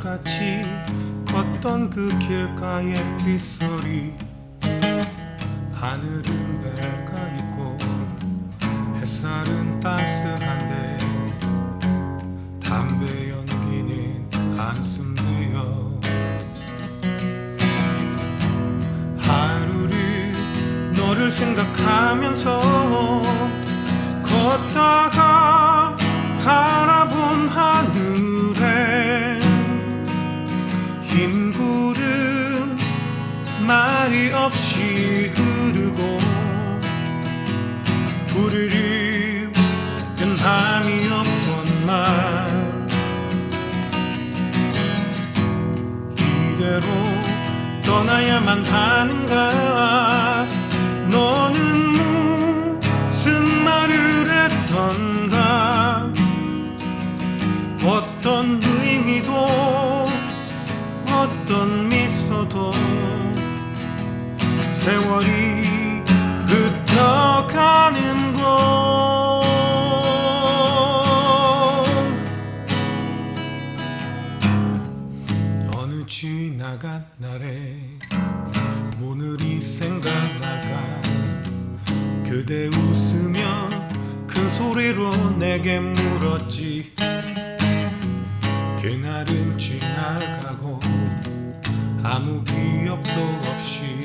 같이 걷던 그 길가의 빗소리. 하늘은 밝아 있고 햇살은 따스한데 담배 연기는 한숨 되어 하루를 너를 생각하면서 걷다가 부르르 변함이 없건만 이대로 떠나야만 하는가? 너는 무슨 말을 했던가? 어떤 의미도 어떤 미소도 세월이 그대 웃으며 큰 소리로 내게 물었지. 그날은 지나가고 아무 기억도 없이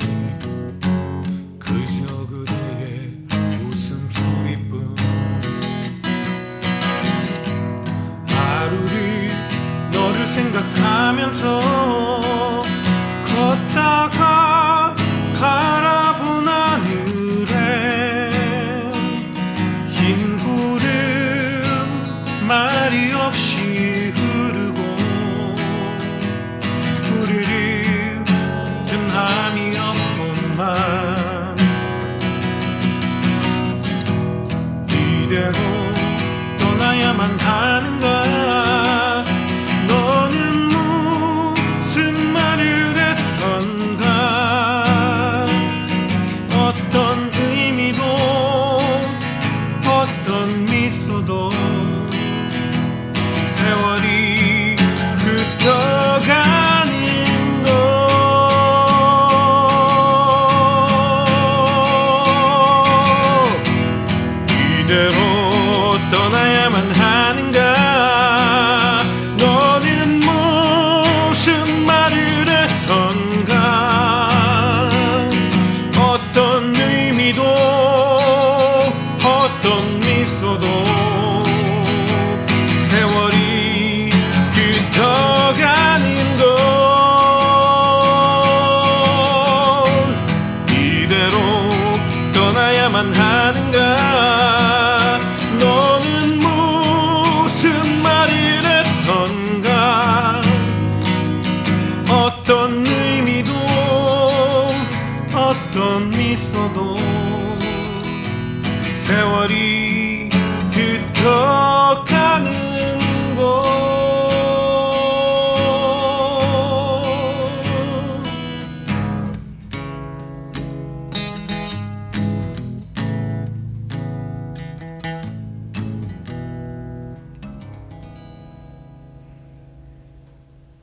그저 그대의 웃음소리뿐. 하루를 너를 생각하면서 걷다가 떠나야만 하는 가? 너는 무슨 말을 했던가? 어떤 의미도 어떤 말만 하는가? 너는 무슨 말을 했던가? 어떤 의미도 어떤 미소도 세월이 그쳐